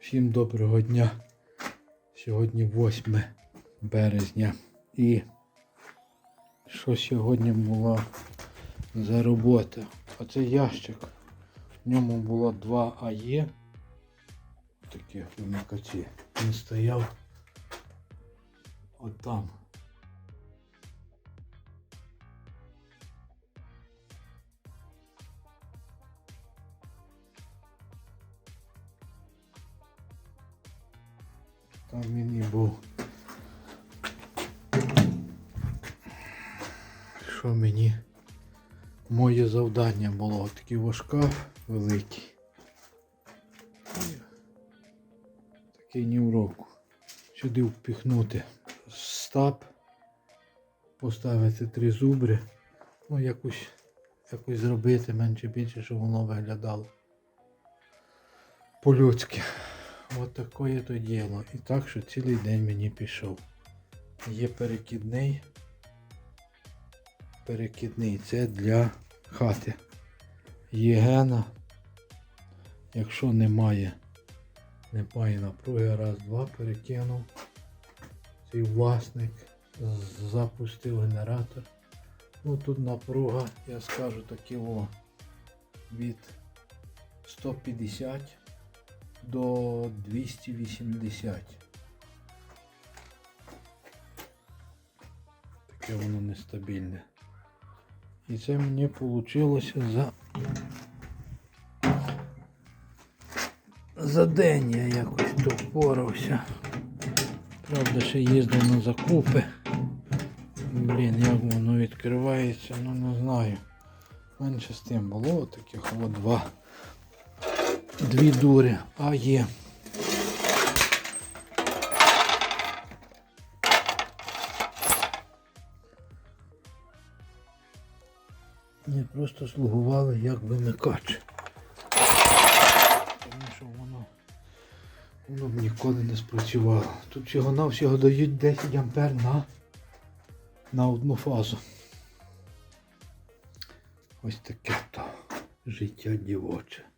Всім доброго дня. Сьогодні 8 березня. І що сьогодні була за робота? Оце ящик. В ньому було два АЄ. Такі вимикачі. Він стояв отам. Там він і був. Що мені? Моє завдання було такий шкаф великий. Такий ні в. Сюди впіхнути стап, поставити три зубри, ну якось, якось зробити менше більше, щоб воно виглядало по-людськи. От таке то діло. І так, що цілий день мені пішов. Є перекидний. Перекидний це для хати. Є гена. Якщо немає, немає напруги, раз, два перекинув. Цей власник запустив генератор. Ну тут напруга, я скажу таке о, від 150 до 280. Таке воно нестабільне. І це мені вийшло за за день я якось то. Правда, ще їздив на закупи. Блін, як воно відкривається, ну не знаю. Менше з тим було таких от два. Дві дури, а є. Ні, просто слугували як вимикач. Тому що воно, воно б ніколи не спрацювало. Тут всього навсього дають 10 ампер на, на одну фазу. Ось таке то життя дівоче.